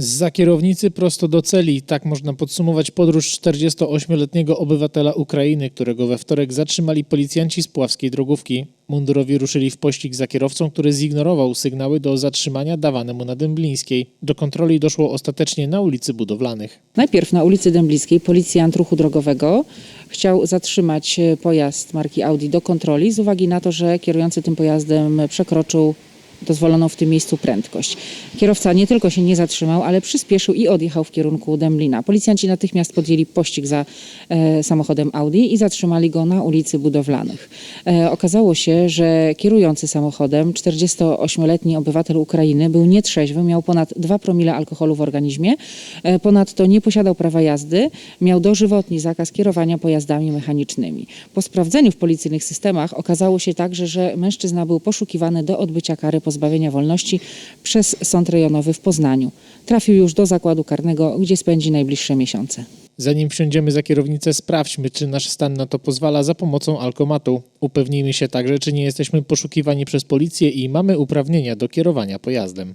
Za kierownicy prosto do celi. Tak można podsumować podróż 48-letniego obywatela Ukrainy, którego we wtorek zatrzymali policjanci z Puławskiej Drogówki. Mundurowi ruszyli w pościg za kierowcą, który zignorował sygnały do zatrzymania dawane mu na Dęblińskiej. Do kontroli doszło ostatecznie na ulicy Budowlanych. Najpierw na ulicy Dębliskiej policjant ruchu drogowego chciał zatrzymać pojazd marki Audi do kontroli z uwagi na to, że kierujący tym pojazdem przekroczył dozwoloną w tym miejscu prędkość. Kierowca nie tylko się nie zatrzymał, ale przyspieszył i odjechał w kierunku Dęblina. Policjanci natychmiast podjęli pościg za e, samochodem Audi i zatrzymali go na ulicy Budowlanych. E, okazało się, że kierujący samochodem, 48-letni obywatel Ukrainy, był nietrzeźwy, miał ponad 2 promile alkoholu w organizmie, e, ponadto nie posiadał prawa jazdy, miał dożywotni zakaz kierowania pojazdami mechanicznymi. Po sprawdzeniu w policyjnych systemach okazało się także, że mężczyzna był poszukiwany do odbycia kary pozbawienia wolności przez Sąd Rejonowy w Poznaniu. Trafił już do zakładu karnego, gdzie spędzi najbliższe miesiące. Zanim wsiądziemy za kierownicę, sprawdźmy, czy nasz stan na to pozwala za pomocą alkomatu. Upewnijmy się także, czy nie jesteśmy poszukiwani przez policję i mamy uprawnienia do kierowania pojazdem.